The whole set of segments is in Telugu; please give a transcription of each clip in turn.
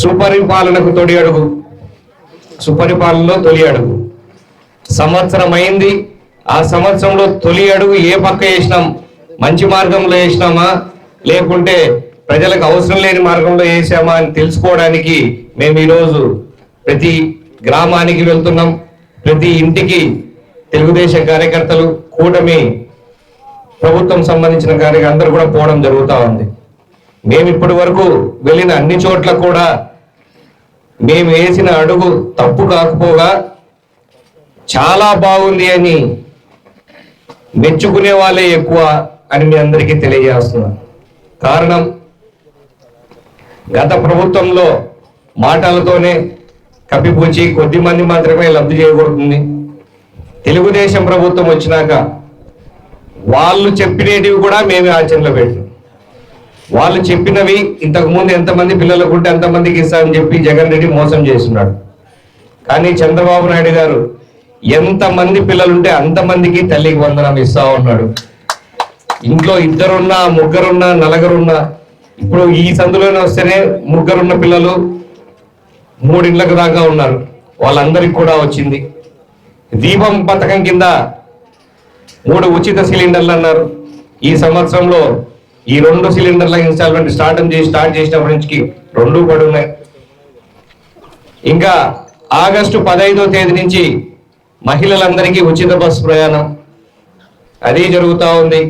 సుపరిపాలనకు తొలి అడుగు. సుపరిపాలనలో తొలి అడుగు. సంవత్సరం అయింది ఆ సంవత్సరంలో తొలి అడుగు ఏ పక్క వేసినాం? మంచి మార్గంలో వేసినామా? లేకుంటే ప్రజలకు అవసరం లేని మార్గంలో వేసామా అని తెలుసుకోవడానికి మేము ఈరోజు ప్రతి గ్రామానికి వెళ్తున్నాం. ప్రతి ఇంటికి తెలుగుదేశం కార్యకర్తలు కూటమి ప్రభుత్వం సంబంధించిన కార్య అందరూ కూడా పోవడం జరుగుతూ ఉంది. మేము ఇప్పటి వరకు వెళ్ళిన అన్ని చోట్ల కూడా మేము వేసిన అడుగు తప్పు కాకపోగా చాలా బాగుంది అని మెచ్చుకునే వాళ్ళే ఎక్కువ అని మీ అందరికీ తెలియజేస్తున్నా కారణం గత ప్రభుత్వంలో మాటలతోనే కప్పిపూచి కొద్ది మంది మాత్రమే లబ్ధి చేయకూడుతుంది. తెలుగుదేశం ప్రభుత్వం వచ్చినాక వాళ్ళు చెప్పినవి కూడా మేమే ఆచరణలో పెట్టాం వాళ్ళు చెప్పినవి ఇంతకు ముందు ఎంతమంది పిల్లలకు ఉంటే ఎంతమందికి ఇస్తామని చెప్పి జగన్ రెడ్డి మోసం చేస్తున్నాడు. కానీ చంద్రబాబు నాయుడు గారు ఎంతమంది పిల్లలుంటే అంతమందికి తల్లికి వందనం ఇస్తా ఉన్నాడు. ఇంట్లో ఇద్దరున్నా ముగ్గురున్నా నలుగురున్నా ఇప్పుడు ఈ సందులోనే వస్తేనే ముగ్గురున్న పిల్లలు మూడిండ్లకు దాకా ఉన్నారు. వాళ్ళందరికి కూడా వచ్చింది. దీపం పథకం కింద మూడు ఉచిత సిలిండర్లు అన్నారు. ఈ సంవత్సరంలో ఈ రెండు సిలిండర్ల ఇన్స్టాల్మెంట్ స్టార్ట్ చేసి స్టార్ట్ చేసినప్పటి నుంచి రెండు పడి ఉన్నాయి. ఇంకా ఆగస్టు పదహైదో తేదీ నుంచి మహిళలందరికీ ఉచిత బస్సు ప్రయాణం. అది జరుగుతూ ఉంది.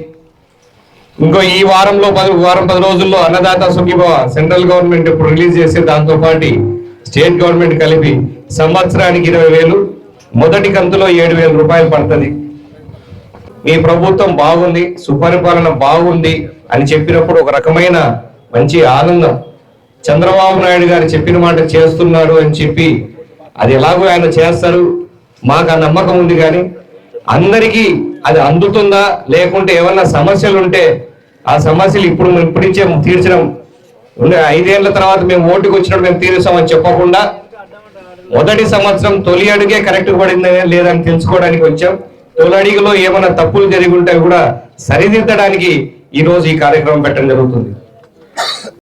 ఇంకో ఈ వారంలో పది వారం పది రోజుల్లో అన్నదాత సుఖీభవ సెంట్రల్ గవర్నమెంట్ ఇప్పుడు రిలీజ్ చేసే దాంతో పాటు స్టేట్ గవర్నమెంట్ కలిపి సంవత్సరానికి ఇరవై వేలు మొదటి కంతులో ఏడు వేల రూపాయలు పడుతుంది. మీ ప్రభుత్వం బాగుంది సుపరిపాలన బాగుంది అని చెప్పినప్పుడు ఒక రకమైన మంచి ఆనందం. చంద్రబాబు నాయుడు గారు చెప్పిన మాట చేస్తున్నారు అని చెప్పి అది ఎలాగో ఆయన చేస్తారు మాకు ఆ నమ్మకం ఉంది కానీ అందరికీ అది అందుతుందా? లేకుంటే ఏమన్నా సమస్యలు ఉంటే ఆ సమస్యలు ఇప్పుడు ఇప్పుడిచ్చే తీర్చడం. ఐదేళ్ళ తర్వాత మేము ఓటుకు వచ్చినప్పుడు మేము తీరుస్తామని చెప్పకుండా మొదటి సంవత్సరం తొలి అడుగే కరెక్ట్ పడిందనే లేదని తెలుసుకోవడానికి వచ్చాం. తొలడిగలో ఏమైనా తప్పులు జరిగి ఉంటే కూడా సరిదిద్దడానికి ఈ రోజు ఈ కార్యక్రమం పెట్టడం జరుగుతుంది.